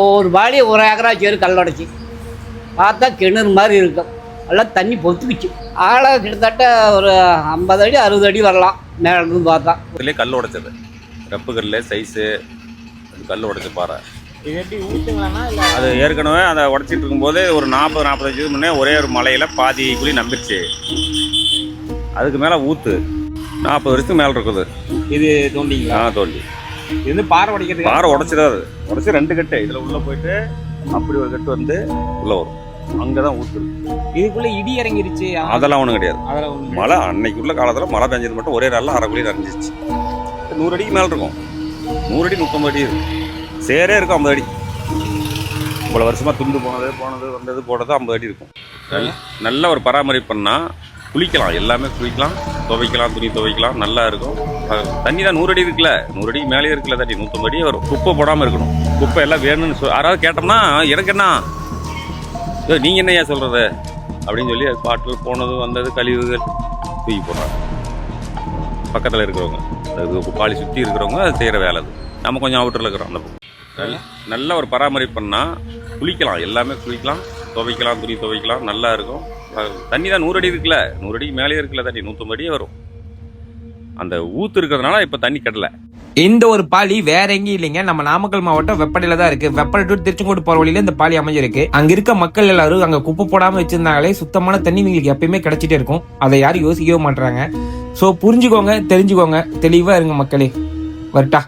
ஒரு வாடி ஒரு ஏக்கரா சேரு கல்லடைச்சி பார்த்தா கிணறு மாதிரி இருக்கும் எல்லாம் தண்ணி பொத்துக்குச்சு. ஆழ கிட்டத்தட்ட ஒரு ஐம்பது அடி அறுபது அடி வரலாம். மேலே இருந்து பார்த்தா. இதுலேயே கல் உடைச்சது. ரப்பு கல் சைஸு கல் உடைச்ச பாறை. அது ஏற்கனவே அதை உடச்சிட்டு இருக்கும்போது ஒரு நாற்பது நாற்பத்தஞ்சு முன்னே ஒரே ஒரு மலையில் பாதி குழி நம்பிருச்சு. அதுக்கு மேலே ஊத்து. நாற்பது வருஷத்துக்கு மேலே இருக்குது. இது தோண்டிங்களா? ஆ தோண்டி. இது வந்து பாறை உடைக்கிறது பாறை உடச்சிதான் அது உடச்சி ரெண்டு கட்டு. இதில் உள்ளே போயிட்டு அப்படி ஒரு கட்டு வந்து உள்ளே வரும். அங்கே தான் இருக்கு. இதுக்குள்ள இடி இறங்கிருச்சு. அதெல்லாம் ஒன்றும் கிடையாது. அதெல்லாம் மழை அன்னைக்கு உள்ள காலத்தில் மழை பெஞ்சது மட்டும் ஒரே நாளில் அரை குழி நிறைஞ்சிச்சு நூறு அடிக்கு மேலே இருக்கும். நூறு அடி நூற்றம்பது அடி இருக்கும். சேரே இருக்கும் ஐம்பது அடி. இவ்வளோ வருஷமாக துண்டு போனது போனது வந்தது போனது ஐம்பது அடி இருக்கும். நல்ல- நல்ல ஒரு பராமரிப்பு பண்ணால் குளிக்கலாம். எல்லாமே குளிக்கலாம். துவைக்கலாம் துணி துவைக்கலாம் நல்லா இருக்கும். அது தண்ணி தான் நூறு அடி இருக்குல்ல? நூறு அடிக்கு மேலேயே இருக்குல்ல தண்ணி. நூற்றம்பது அடியே வரும். குப்பை போடாமல் இருக்கணும். குப்பை எல்லாம் வேணும்னு சொல் யாராவது கேட்டோம்னா எனக்கு என்ன? நீங்கள் என்ன ஏன் சொல்றது? அப்படின்னு சொல்லி அது பாட்டில் போனது வந்தது கழிவுகள் தூக்கி போடுறாங்க. பக்கத்தில் இருக்கிறவங்க. அது பாலி சுற்றி இருக்கிறவங்க அது செய்கிற வேலை அது. நம்ம கொஞ்சம் அவுட்டரில் இருக்கிறோம். அந்த நல்ல ஒரு பராமரிப்பு பண்ணால் குளிக்கலாம். எல்லாமே குளிக்கலாம். துவைக்கலாம் துணி துவைக்கலாம் நல்லா இருக்கும். தண்ணி தான் நூறு அடி இருக்குல்ல? நூறு அடிக்கு மேலேயே இருக்குல்ல தண்ணி? நூற்றம்பது அடியே வரும். அந்த ஊத்து இருக்கிறதுனால இப்போ தண்ணி கட்டல இந்த ஒரு பாலி வேற எங்கேயும் இல்லைங்க. நம்ம நாமக்கல் மாவட்டம் வெப்படையில தான் இருக்கு. வெப்படை டு திருச்செங்கோடு போற வழியில இந்த பாலி அமைஞ்சிருக்கு. அங்க இருக்க மக்கள் எல்லாரும் அங்க குப்பை போடாம வச்சிருந்தாங்களே சுத்தமான தண்ணி உங்களுக்கு எப்பயுமே கிடைச்சிட்டே இருக்கும். அதை யாரும் யோசிக்கவே மாட்டாங்க சோ புரிஞ்சுக்கோங்க தெரிஞ்சுக்கோங்க. தெளிவா இருங்க மக்களே. வரட்டா?